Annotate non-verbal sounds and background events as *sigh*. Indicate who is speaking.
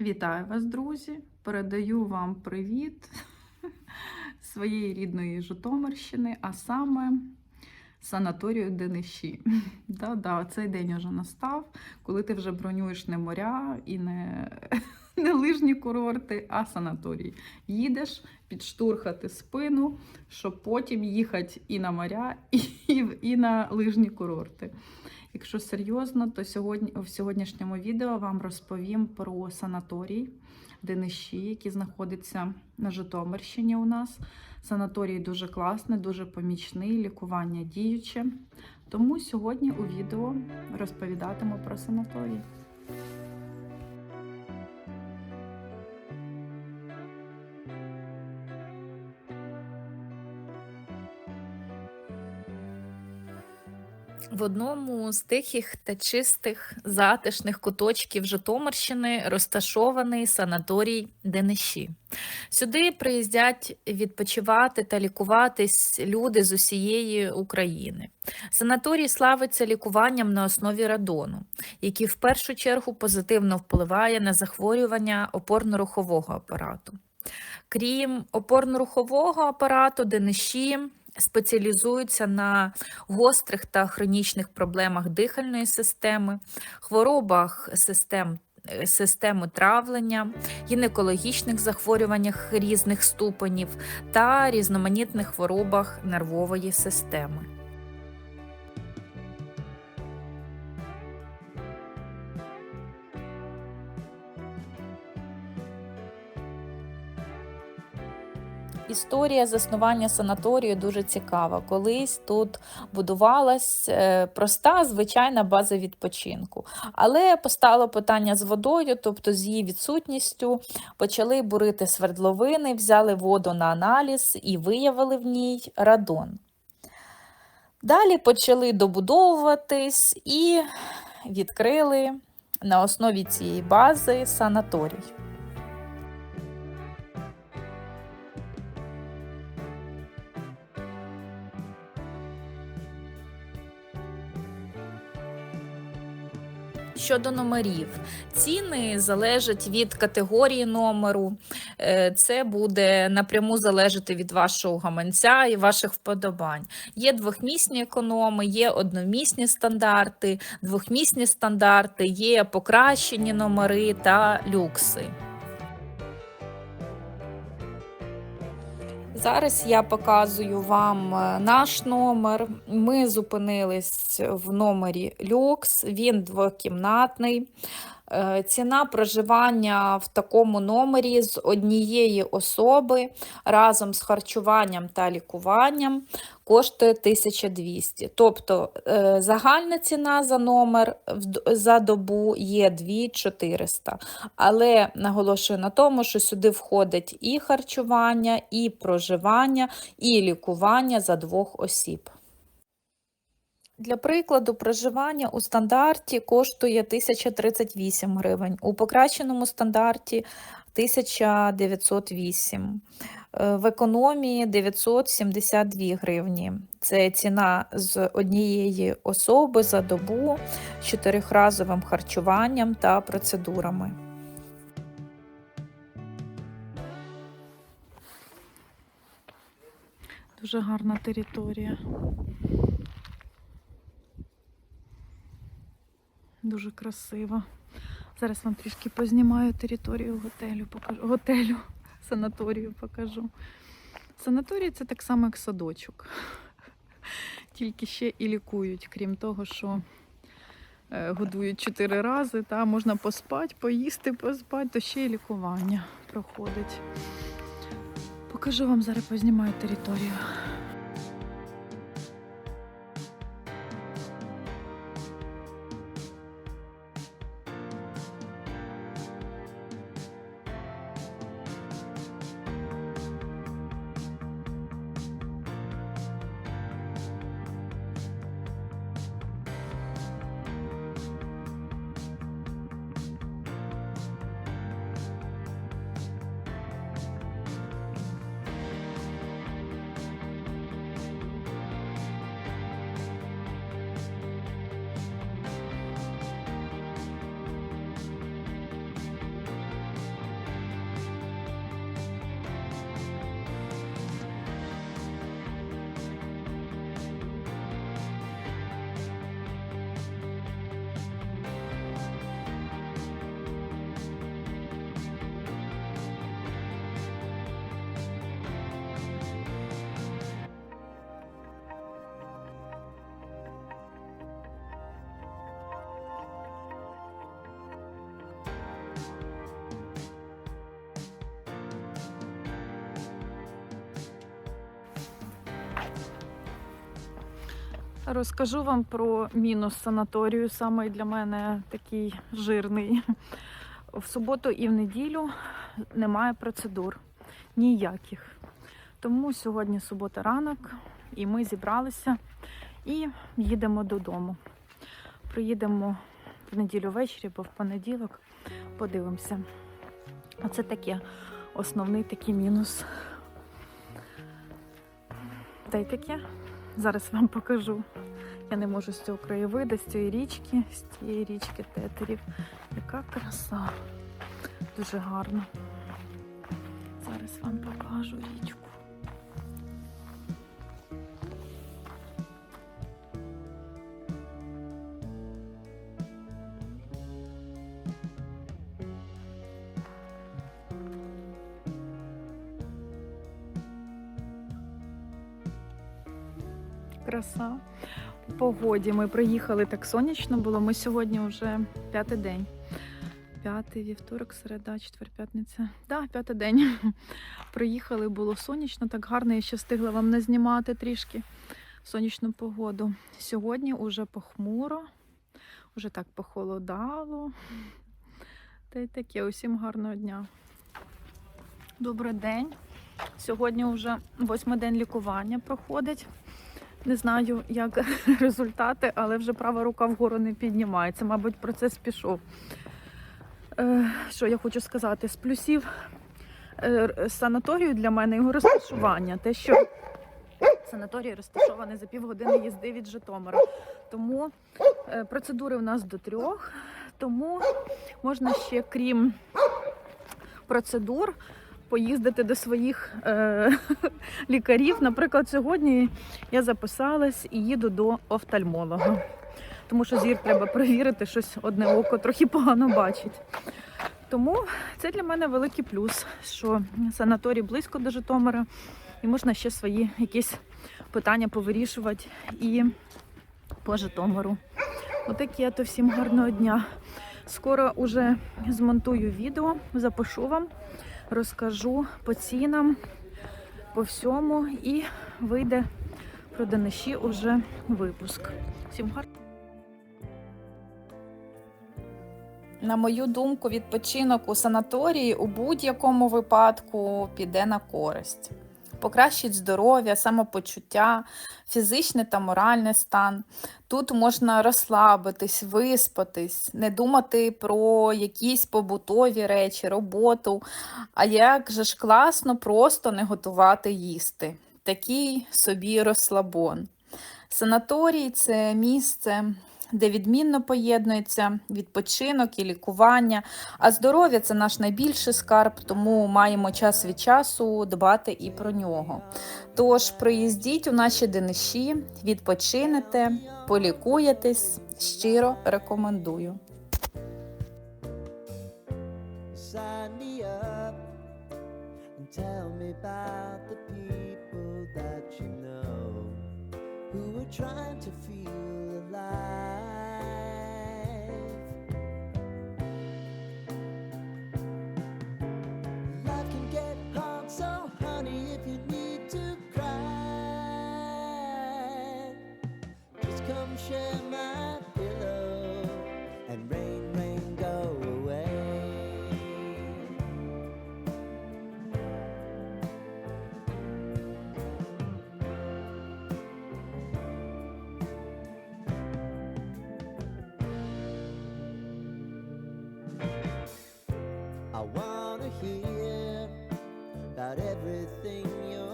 Speaker 1: Вітаю вас, друзі! Передаю вам привіт *laughs* своєї рідної Житомирщини, а саме санаторію Дениші. *laughs* Да-да, цей день уже настав, коли ти вже бронюєш не моря і не, *laughs* не лижні курорти, а санаторій. Їдеш підштурхати спину, щоб потім їхати і на моря, і, і на лижні курорти. Якщо серйозно, то сьогодні в сьогоднішньому відео вам розповім про санаторій Дениші, який знаходиться на Житомирщині у нас. Санаторій дуже класний, дуже помічний, лікування діюче. Тому сьогодні у відео розповідатиму про санаторій.
Speaker 2: В одному з тихих та чистих затишних куточків Житомирщини розташований санаторій Дениші. Сюди приїздять відпочивати та лікуватись люди з усієї України. Санаторій славиться лікуванням на основі радону, який в першу чергу позитивно впливає на захворювання опорно-рухового апарату. Крім опорно-рухового апарату, Дениші спеціалізуються на гострих та хронічних проблемах дихальної системи, хворобах систем. е, Системи травлення, гінекологічних захворюваннях різних ступенів та різноманітних хворобах нервової системи. Історія заснування санаторію дуже цікава. Колись тут будувалась е, проста звичайна база відпочинку. Але постало питання з водою, тобто з її відсутністю, почали бурити свердловини, взяли воду на аналіз і виявили в ній радон. Далі почали добудовуватись і відкрили на основі цієї бази санаторій. Щодо номерів, ціни залежать від категорії номеру. Е, Це буде напряму залежати від вашого гаманця і ваших вподобань. Є двохмісні економи, є одномісні стандарти, двохмісні стандарти, є покращені номери та люкси. Зараз я показую вам е, наш номер. Ми зупинились в номері люкс, він двокімнатний. Е, Ціна проживання в такому номері з однієї особи разом з харчуванням та лікуванням коштує 1200. Тобто е, загальна ціна за номер за добу є 2400. Але наголошую на тому, що сюди входить і харчування, і проживання, і лікування за двох осіб. Для прикладу, проживання у стандарті коштує 1038 гривень, у покращеному стандарті 1908, е, в економії 972 гривні. Це ціна з однієї особи за добу з чотирьохразовим харчуванням та процедурами.
Speaker 1: Дуже гарна територія. Дуже красиво. Зараз вам трішки познімаю територію готелю, покажу. Готелю, санаторію покажу. Санаторій це так само, як садочок. Тільки ще і лікують, крім того, що е, годують чотири рази, та можна поспати, поїсти, поспати, то ще й лікування проходить. Покажу вам зараз познімаю територію.
Speaker 2: Розкажу вам про мінус санаторію, саме для мене такий жирний. В суботу і в неділю немає процедур ніяких. Тому сьогодні субота ранок, і ми зібралися і їдемо додому. Приїдемо в неділю ввечері, бо в понеділок подивимося. Оце таке основний такий мінус. Та й таке. Зараз вам покажу. Я не можу з цього краєвида, з цієї річки, з цієї річки тетерів. Яка краса. Дуже гарно. Зараз вам покажу річку. Краса. У погоді ми приїхали так сонячно було. Ми сьогодні вже п'ятий день. П'ятий вівторок, середа, четвер, п'ятниця. Да, п'ятий день. *laughs* Приїхали, було сонячно, так гарно. Я ще встигла вам не знімати трішки сонячну погоду. Сьогодні уже похмуро, уже так похолодало. Та й таке, усім гарного дня. Добрий день. Сьогодні вже восьмий день лікування проходить. Не знаю, як *laughs* результати, але вже права рука вгору не піднімається. Мабуть, процес пішов. Е, що я хочу сказати? З плюсів е, санаторію для мене його розташування. Те, що санаторій розташований за півгодини їзди від Житомира. Тому е, процедури у нас до трьох. Тому можна ще, крім процедур, поїздити до своїх е, *laughs* лікарів. Наприклад, сьогодні я записалась і їду до офтальмолога. Тому що зір треба перевірити, щось одне око трохи погано бачить. Тому це для мене великий плюс, що санаторій близько до Житомира, і можна ще свої якісь питання повирішувати і по Житомиру. Отаке то всім гарного дня. Скоро уже змонтую відео, запишу вам, розкажу по цінам, по всьому і вийде про Дениші уже випуск. Всім гарно!
Speaker 3: На мою думку, відпочинок у санаторії у будь-якому випадку піде на користь. Покращить здоров'я, самопочуття, фізичний та моральний стан. Тут можна розслабитись, виспатись, не думати про якісь побутові речі, роботу. А як же ж класно просто не готувати їсти. Такий собі розслабон. Санаторій це місце, де відмінно поєднується відпочинок і лікування. А здоров'я це наш найбільший скарб, тому маємо час від часу дбати і про нього. Тож приїздіть у наші дениші, відпочинете, полікуєтесь. Щиро рекомендую.
Speaker 4: Trying to feel alive. Share my pillow and rain, rain, go away. I wanna hear about everything you're